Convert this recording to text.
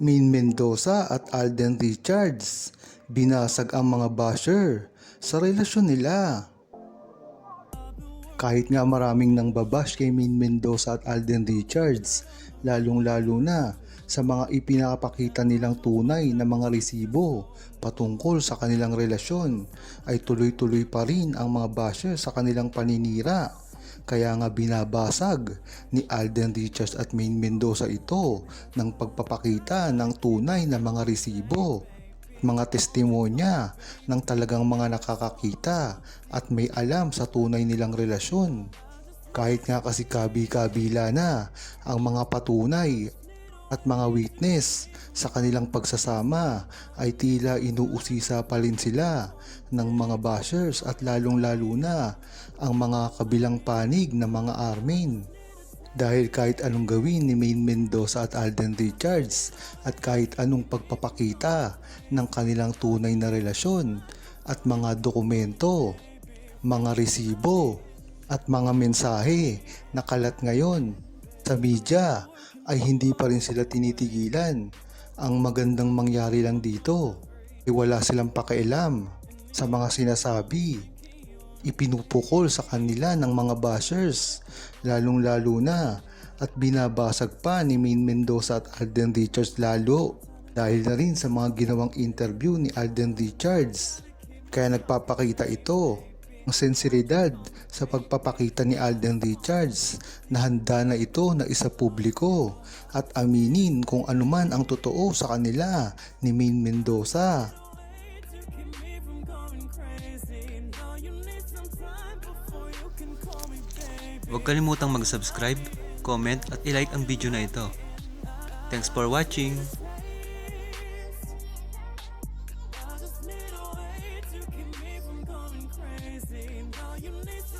Min Mendoza at Alden Richards. Binasag ang mga basher sa relasyon nila. Kahit nga maraming nang babash kay Min Mendoza at Alden Richards, lalong-lalo na sa mga ipinapakita nilang tunay na mga resibo patungkol sa kanilang relasyon, ay tuloy-tuloy pa rin ang mga basher sa kanilang paninira. Kaya nga binabasag ni Alden Richards at Main Mendoza ito ng pagpapakita ng tunay na mga resibo mga testimonya ng talagang mga nakakakita at may alam sa tunay nilang relasyon. Kahit nga kasi kabi-kabila na ang mga patunay at mga witness sa kanilang pagsasama ay tila inuusisa pa rin sila ng mga bashers at lalong-lalo na ang mga kabilang panig na mga armin. Dahil kahit anong gawin ni Main Mendoza at Alden Richards at kahit anong pagpapakita ng kanilang tunay na relasyon at mga dokumento, mga resibo at mga mensahe na kalat ngayon sa media ay hindi pa rin sila tinitigilan. Ang magandang mangyari lang dito ay wala silang pakialam sa mga sinasabi ipinupukol sa kanila ng mga bashers, lalong-lalo na at binabasag pa ni Main Mendoza at Alden Richards lalo dahil na rin sa mga ginawang interview ni Alden Richards. Kaya nagpapakita ito ng sensibilidad sa pagpapakita ni Alden Richards na handa na ito na isa publiko at aminin kung anuman ang totoo sa kanila ni Main Mendoza. Huwag kalimutang mag-subscribe, comment at ilike ang video na ito. Thanks for watching! Just need a way to keep me from going crazy. Now you need to.